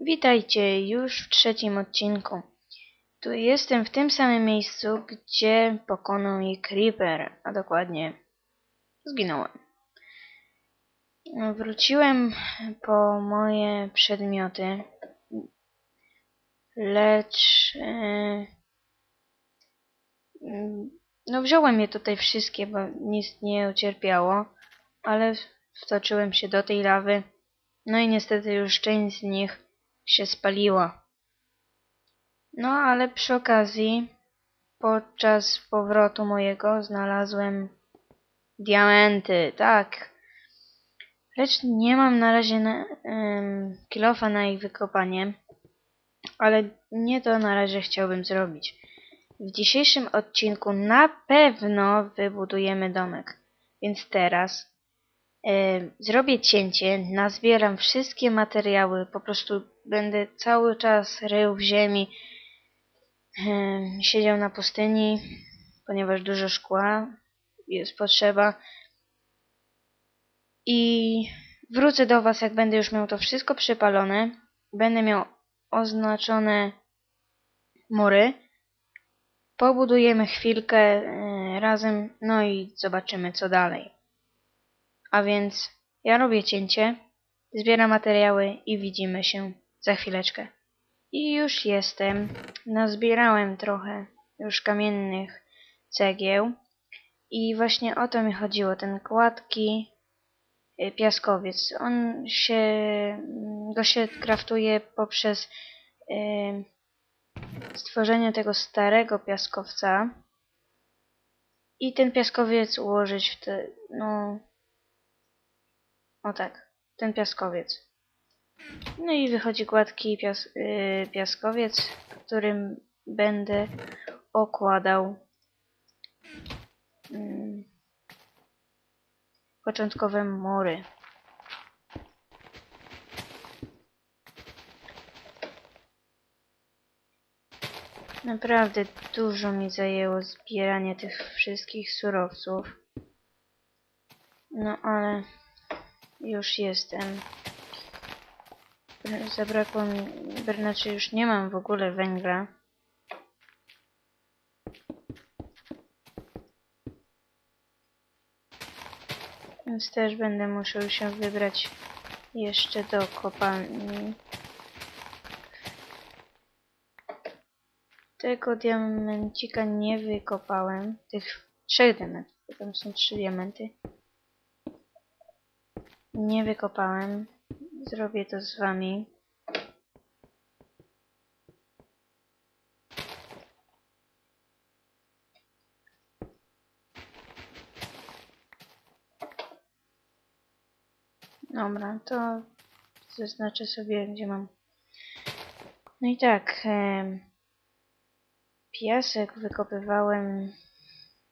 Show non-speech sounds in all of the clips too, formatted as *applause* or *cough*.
Witajcie już w trzecim odcinku. Tu jestem w tym samym miejscu, gdzie pokonał mnie Creeper, a dokładnie zginąłem. Wróciłem po moje przedmioty, lecz e, no wziąłem je tutaj wszystkie, bo nic nie ucierpiało, ale wtoczyłem się do tej lawy, no i niestety już część z nich się spaliła. No ale przy okazji, podczas powrotu mojego znalazłem diamenty, tak. Lecz nie mam na razie na, em, kilofa na ich wykopanie, ale nie to na razie chciałbym zrobić. W dzisiejszym odcinku na pewno wybudujemy domek, więc teraz zrobię cięcie, nazbieram wszystkie materiały, po prostu będę cały czas rył w ziemi, siedział na pustyni, ponieważ dużo szkła jest potrzeba. I wrócę do Was, jak będę już miał to wszystko przypalone. Będę miał oznaczone mury. Pobudujemy chwilkę razem, no i zobaczymy co dalej. A więc ja robię cięcie, zbieram materiały i widzimy się za chwileczkę. I już jestem. Nazbierałem trochę już kamiennych cegieł. I właśnie o to mi chodziło, ten gładki y, piaskowiec. On się, mm, go się kraftuje poprzez y, stworzenie tego starego piaskowca i ten piaskowiec ułożyć w te, no, o tak, ten piaskowiec. No i wychodzi gładki pias, y, piaskowiec, którym będę okładał mm, początkowe mury. Naprawdę dużo mi zajęło zbieranie tych wszystkich surowców. No ale już jestem. Zabrakło mi, znaczy już nie mam w ogóle węgla. Więc też będę musiał się wybrać jeszcze do kopalni. Tego diamencika nie wykopałem. Tych trzech diamentów, bo tam są trzy diamenty. Nie wykopałem. Zrobię to z wami. Dobra, to zaznaczę sobie, gdzie mam. No i tak, em, piasek wykopywałem.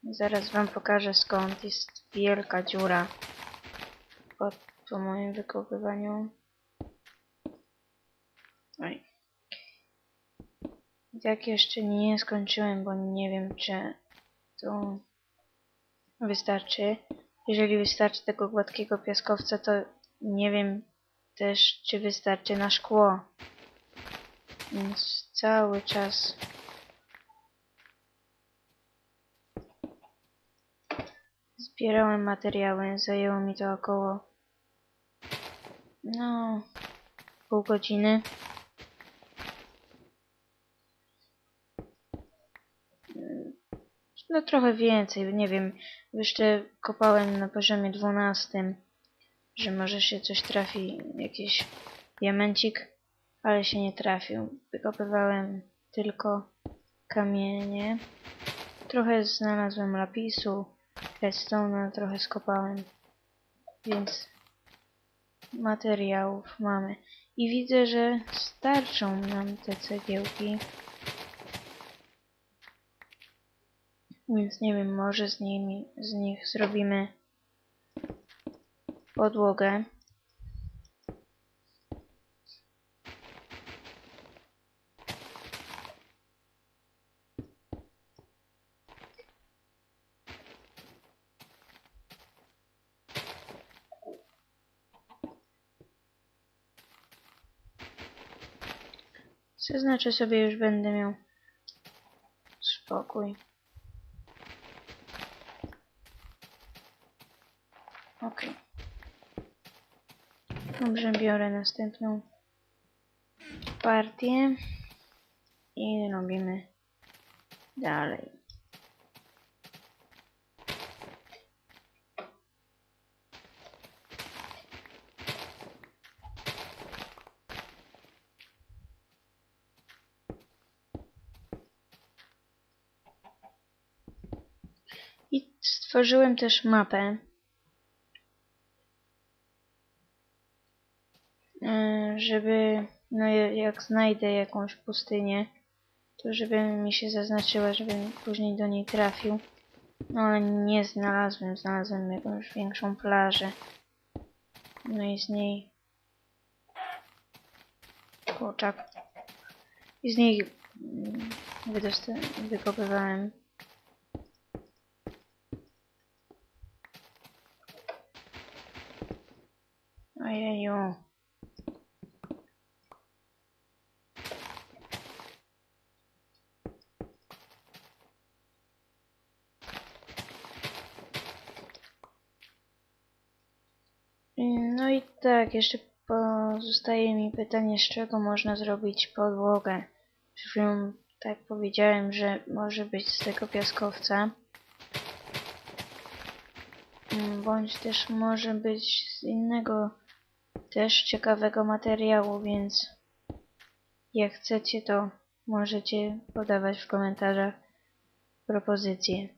Zaraz wam pokażę skąd jest wielka dziura po, po moim wykopywaniu. Oj. I tak jeszcze nie skończyłem, bo nie wiem, czy to wystarczy. Jeżeli wystarczy tego gładkiego piaskowca, to nie wiem też, czy wystarczy na szkło. Więc cały czas zbierałem materiały. Zajęło mi to około no pół godziny. No trochę więcej, nie wiem. Jeszcze kopałem na poziomie 12 że może się coś trafi, jakiś diamencik, ale się nie trafił. Wykopywałem tylko kamienie. Trochę znalazłem lapisu, redstone, trochę skopałem, więc materiałów mamy. I widzę, że starczą nam te cegiełki. Więc nie wiem, może z nimi, z nich zrobimy podłogę. Zaznaczę sobie, już będę miał spokój. Okej. Dobrze, biorę następną partię i robimy dalej. I stworzyłem też mapę. e, Żeby, no ja- jak znajdę jakąś pustynię, to żeby mi się zaznaczyła, żebym później do niej trafił. No ale nie znalazłem, znalazłem jakąś większą plażę. No i z niej... Kurczak. I z niej mm, wykopywałem Ojeju. No i tak, jeszcze pozostaje mi pytanie, z czego można zrobić podłogę. Przed tak powiedziałem, że może być z tego piaskowca. Mm, Bądź też może być z innego też ciekawego materiału, więc jak chcecie, to możecie podawać w komentarzach propozycje.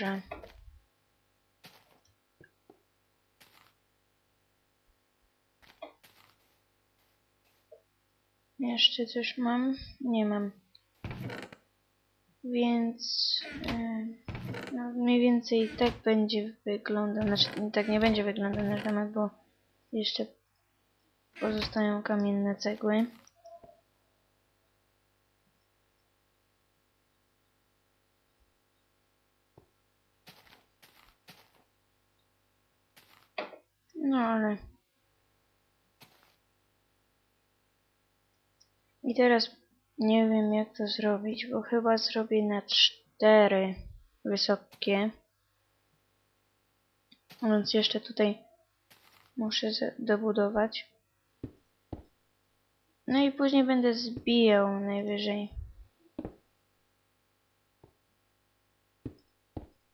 Dobrze. Jeszcze coś mam? Nie mam. Więc e, no mniej więcej tak będzie wyglądał, znaczy tak nie będzie wyglądał nasz domek, bo jeszcze pozostają kamienne cegły. No ale I teraz nie wiem jak to zrobić, bo chyba zrobię na cztery wysokie. Więc jeszcze tutaj muszę dobudować. No i później będę zbijał najwyżej.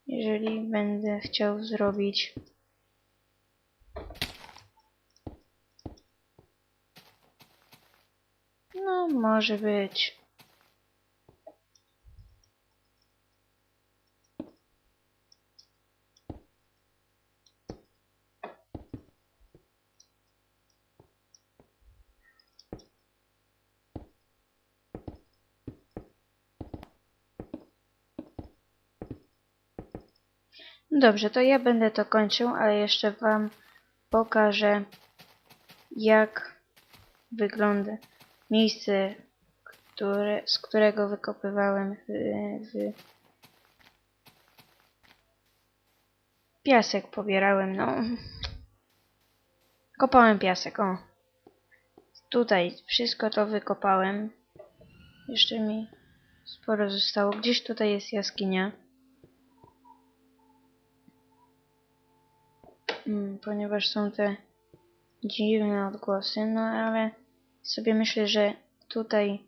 Jeżeli będę chciał zrobić No, może być. Dobrze, to ja będę to kończył, ale jeszcze Wam pokażę, jak wygląda miejsce, które, z którego wykopywałem w, w piasek pobierałem, no. Kopałem piasek, o. Tutaj wszystko to wykopałem. Jeszcze mi sporo zostało. Gdzieś tutaj jest jaskinia. Mm, ponieważ są te dziwne odgłosy, no ale sobie myślę, że tutaj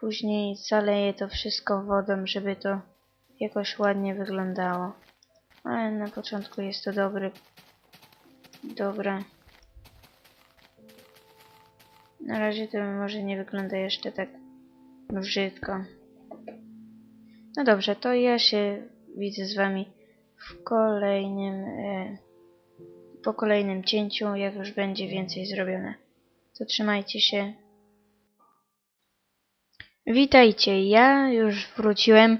później zaleję to wszystko wodą, żeby to jakoś ładnie wyglądało. Ale na początku jest to dobry, dobre. Na razie to może nie wygląda jeszcze tak brzydko. No dobrze, to ja się widzę z wami w kolejnym, e, po kolejnym cięciu, jak już będzie więcej zrobione. To trzymajcie się. Witajcie, ja już wróciłem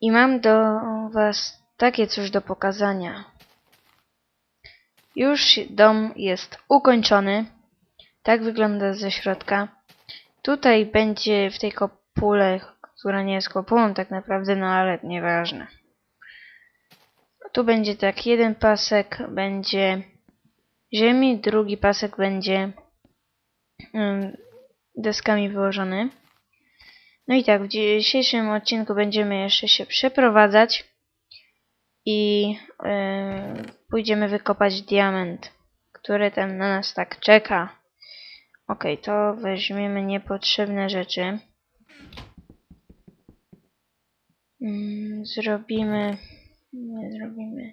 i mam do was takie coś do pokazania. Już dom jest ukończony. Tak wygląda ze środka. Tutaj będzie w tej kopule, która nie jest kopułą tak naprawdę, no ale nieważne. Tu będzie tak, jeden pasek będzie ziemi, drugi pasek będzie deskami wyłożony. No i tak, w dzisiejszym odcinku będziemy jeszcze się przeprowadzać i yy, pójdziemy wykopać diament, który tam na nas tak czeka. Ok, to weźmiemy niepotrzebne rzeczy. Mm, Zrobimy. Nie zrobimy.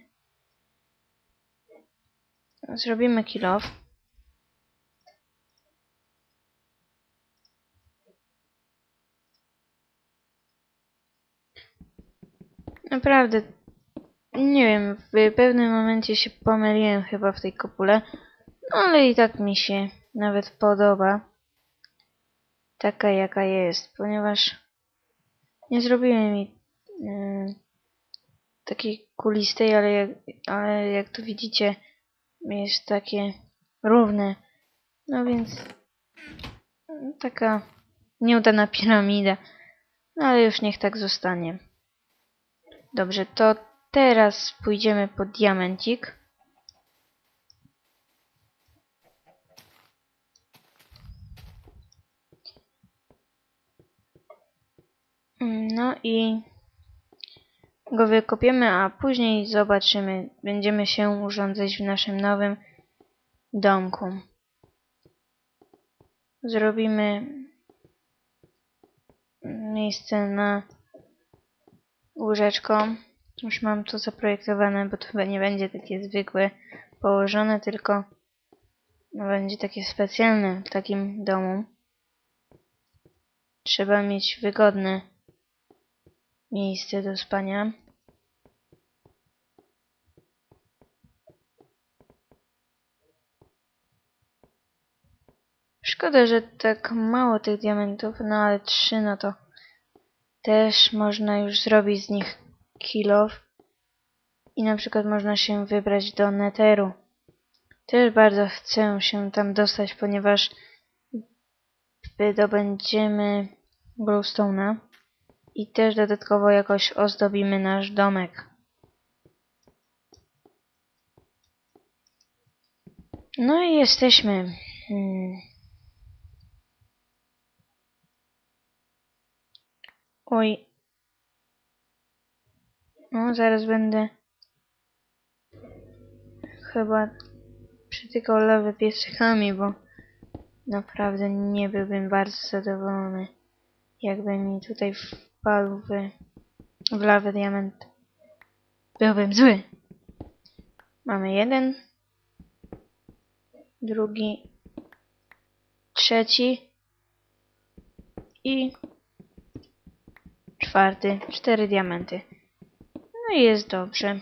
Zrobimy kill off. Naprawdę, nie wiem, w pewnym momencie się pomyliłem chyba w tej kopule, no ale i tak mi się nawet podoba. Taka jaka jest, ponieważ nie zrobiłem jej yy, takiej kulistej, ale jak, ale jak tu widzicie jest takie równe. No więc taka nieudana piramida. No ale już niech tak zostanie. Dobrze, to teraz pójdziemy po diamencik. Mm, No i go wykopiemy, a później zobaczymy. Będziemy się urządzać w naszym nowym domku. Zrobimy miejsce na łóżeczko. Już mam to zaprojektowane, bo to nie będzie takie zwykłe położone, tylko no, będzie takie specjalne w takim domu. Trzeba mieć wygodne miejsce do spania. Szkoda, że tak mało tych diamentów, no ale trzy, no to też można już zrobić z nich kilof. I na przykład można się wybrać do Netheru. Też bardzo chcę się tam dostać, ponieważ wydobędziemy glowstone'a i też dodatkowo jakoś ozdobimy nasz domek. No i jesteśmy. Hmm. Oj. No, zaraz będę chyba przytykał lawę piesykami, bo naprawdę nie byłbym bardzo zadowolony, jakby mi tutaj wpadł w, w lawę diament. Byłbym zły. Mamy jeden, drugi, trzeci i czwarty. Cztery diamenty. No i jest dobrze.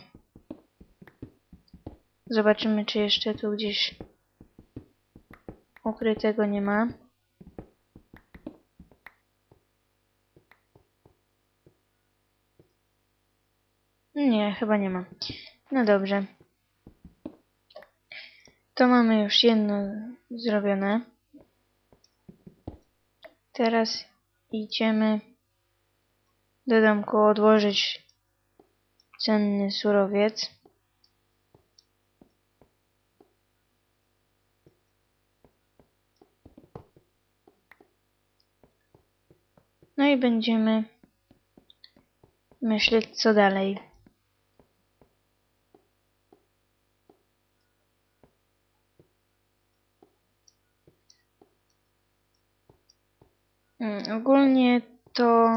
Zobaczymy, czy jeszcze tu gdzieś ukrytego nie ma. Nie, chyba nie ma. No dobrze. To mamy już jedno zrobione. Teraz idziemy do domku odłożyć cenny surowiec. No i będziemy myśleć co dalej. Mm, Ogólnie to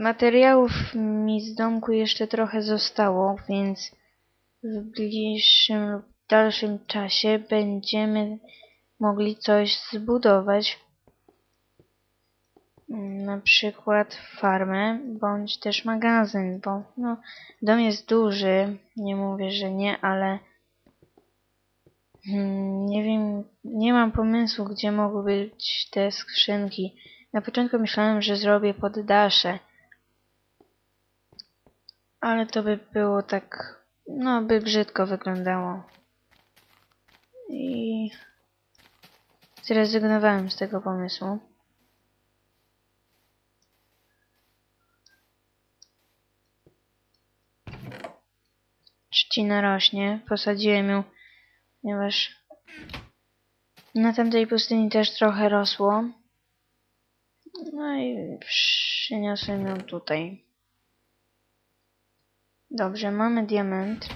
materiałów mi z domku jeszcze trochę zostało, więc w bliższym lub dalszym czasie będziemy mogli coś zbudować. Na przykład farmę, bądź też magazyn, bo no, dom jest duży, nie mówię, że nie, ale Hmm, nie wiem, nie mam pomysłu, gdzie mogły być te skrzynki. Na początku myślałem, że zrobię poddasze. Ale to by było tak... No, by brzydko wyglądało. I... Zrezygnowałem z tego pomysłu. Trzcina rośnie. Posadziłem ją, ponieważ... Na tamtej pustyni też trochę rosło. No i przyniosłem ją tutaj. Dobrze, mamy diament.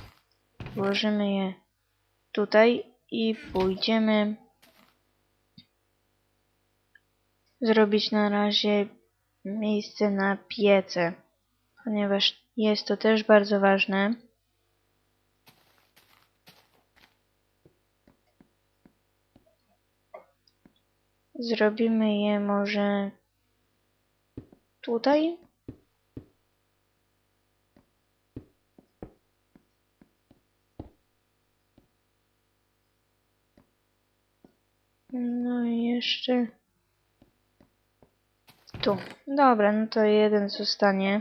Włożymy je tutaj i pójdziemy zrobić na razie miejsce na piece, ponieważ jest to też bardzo ważne. Zrobimy je może tutaj. No i jeszcze tu. Dobra, no to jeden zostanie.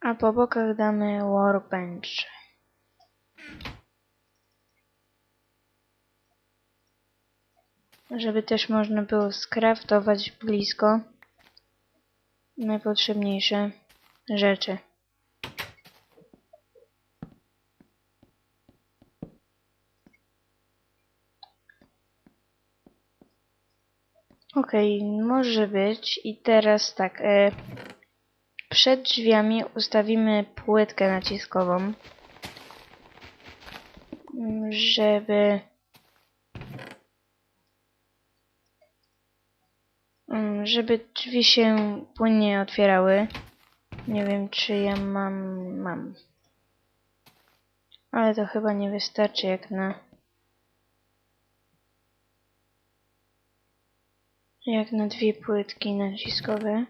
A po bokach damy workbench. Żeby też można było skraftować blisko najpotrzebniejsze rzeczy. Okej, może być. I teraz tak. E, przed drzwiami ustawimy płytkę naciskową, żeby mm, żeby drzwi się płynnie otwierały. Nie wiem, czy ja mam, mam. Ale to chyba nie wystarczy jak na jak na dwie płytki naciskowe.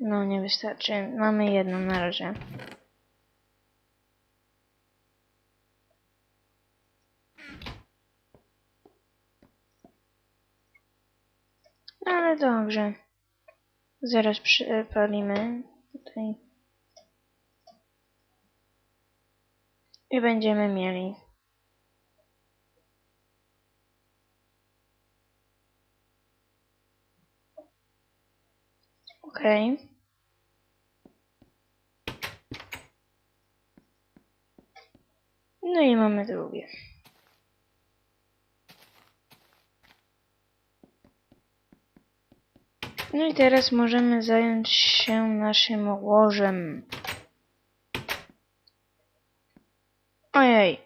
No, nie wystarczy. Mamy jedną na razie. Ale dobrze. Zaraz przypalimy tutaj. I będziemy mieli. Okej. No i mamy drugie. No i teraz możemy zająć się naszym łożem. Ojej.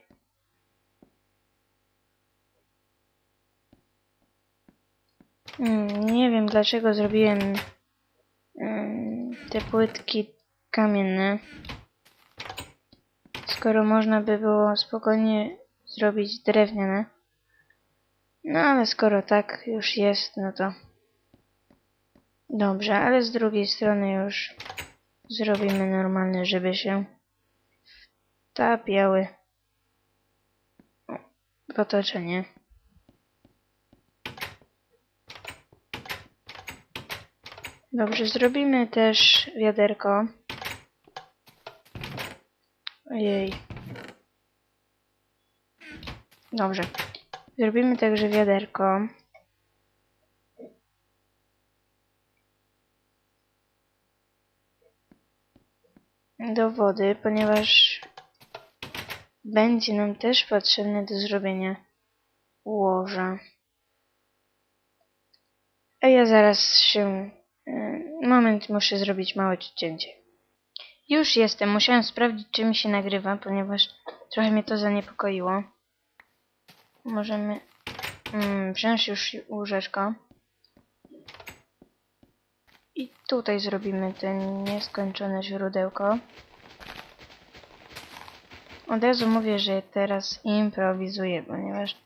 Mm, Nie wiem dlaczego zrobiłem te płytki kamienne. Skoro można by było spokojnie zrobić drewniane. No ale skoro tak już jest, no to dobrze, ale z drugiej strony już zrobimy normalne, żeby się wtapiały w otoczenie. Dobrze, zrobimy też wiaderko. Ojej. Dobrze. Zrobimy także wiaderko. Do wody, ponieważ będzie nam też potrzebne do zrobienia łoża. A ja zaraz się... Moment, muszę zrobić małe cięcie. Już jestem. Musiałem sprawdzić, czy mi się nagrywa, ponieważ trochę mnie to zaniepokoiło. Możemy mm, wziąć już łóżeczko. I tutaj zrobimy to nieskończone źródełko. Od razu mówię, że teraz improwizuję, ponieważ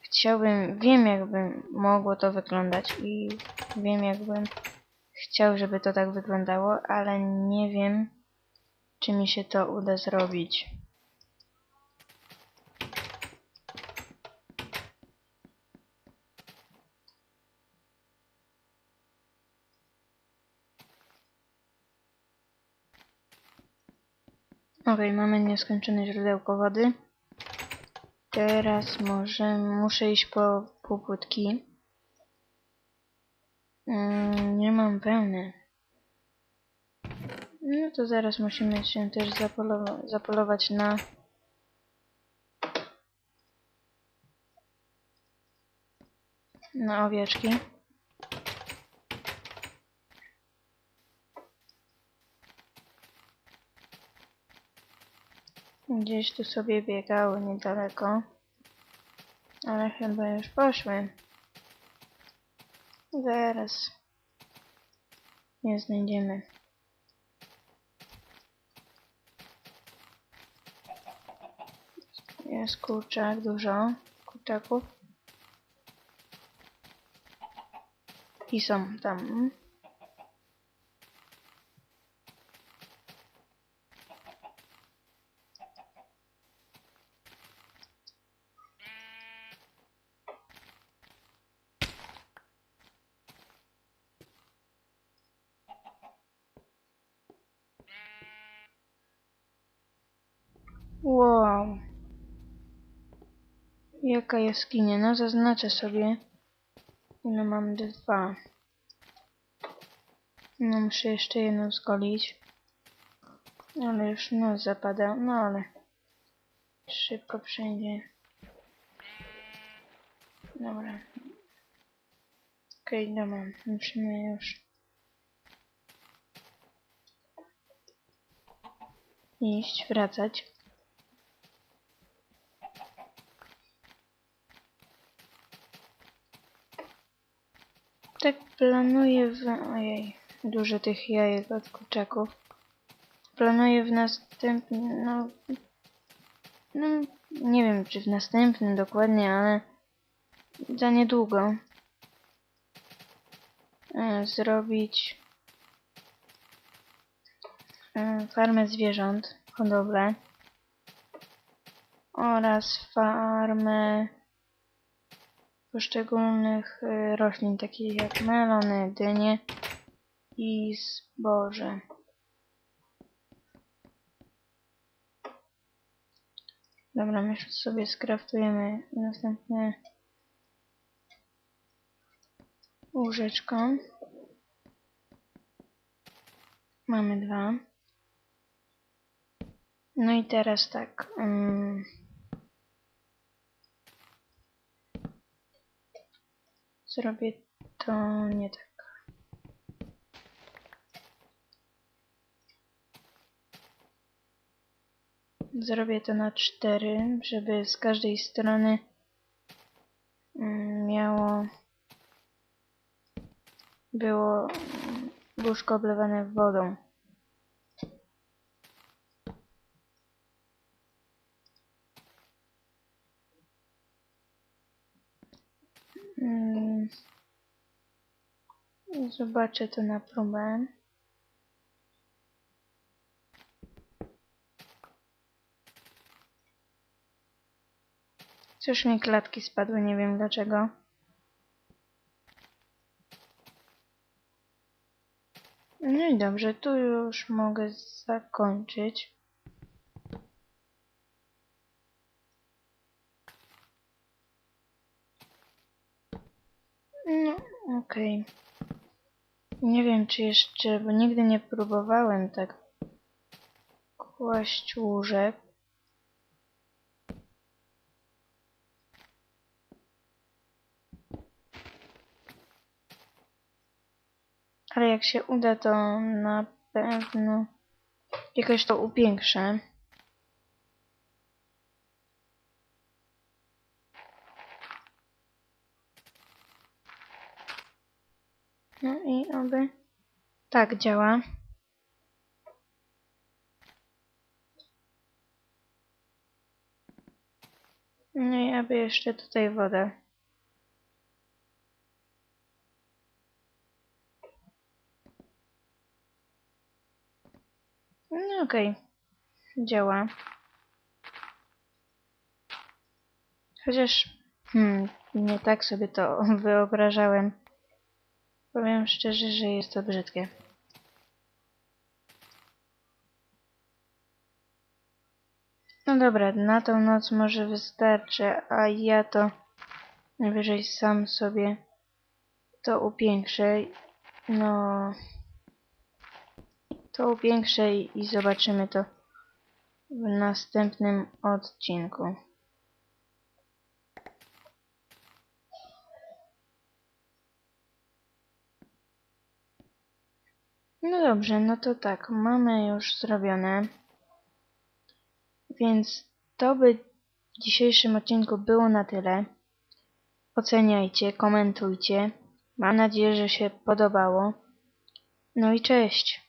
chciałbym, wiem jakby mogło to wyglądać i wiem jakbym chciał, żeby to tak wyglądało, ale nie wiem, czy mi się to uda zrobić. Ok, mamy nieskończone źródełko wody. Teraz może muszę iść po półpłytki. Mm, nie mam pełny. No to zaraz musimy się też zapolo- zapolować na na owieczki. Gdzieś tu sobie biegały niedaleko. Ale chyba już poszły. Zaraz. Nie znajdziemy. Jest kurczak, dużo kurczaków. I są tam. Jaka jaskinia? No zaznaczę sobie. No mam dwa. No muszę jeszcze jedną zgolić. Ale już noc zapada. No ale szybko przejdzie. Dobra. Okej, dobra. Musimy już iść, wracać. Tak planuję w... Ojej, dużo tych jajek od kurczaków. Planuję w następnym... No, no, nie wiem czy w następnym dokładnie, ale za niedługo e, zrobić e, farmę zwierząt, hodowlę oraz farmę poszczególnych y, roślin, takich jak melony, dynie i zboże. Dobra, my sobie skraftujemy następne łóżeczko. Mamy dwa. No i teraz tak. ym, Zrobię to nie tak. Zrobię to na cztery, żeby z każdej strony mm, miało było łóżko oblewane wodą. Zobaczę to na próbę. Cóż mi klatki spadły, nie wiem dlaczego. No i dobrze, tu już mogę zakończyć. No, okej. Nie wiem, czy jeszcze, bo nigdy nie próbowałem tak kłaść łóżek. Ale jak się uda, to na pewno jakoś to upiększę. No i oby tak działa. No i aby jeszcze tutaj woda. No okej. Działa. Chociaż hmm, nie tak sobie to *laughs* wyobrażałem. Powiem szczerze, że jest to brzydkie. Dobra, na tą noc może wystarczy, a ja to najwyżej sam sobie to upiększę. No, to upiększę i, zobaczymy to w następnym odcinku. No dobrze, no to tak, mamy już zrobione. Więc to by w dzisiejszym odcinku było na tyle. Oceniajcie, komentujcie. Mam nadzieję, że się podobało. No i cześć.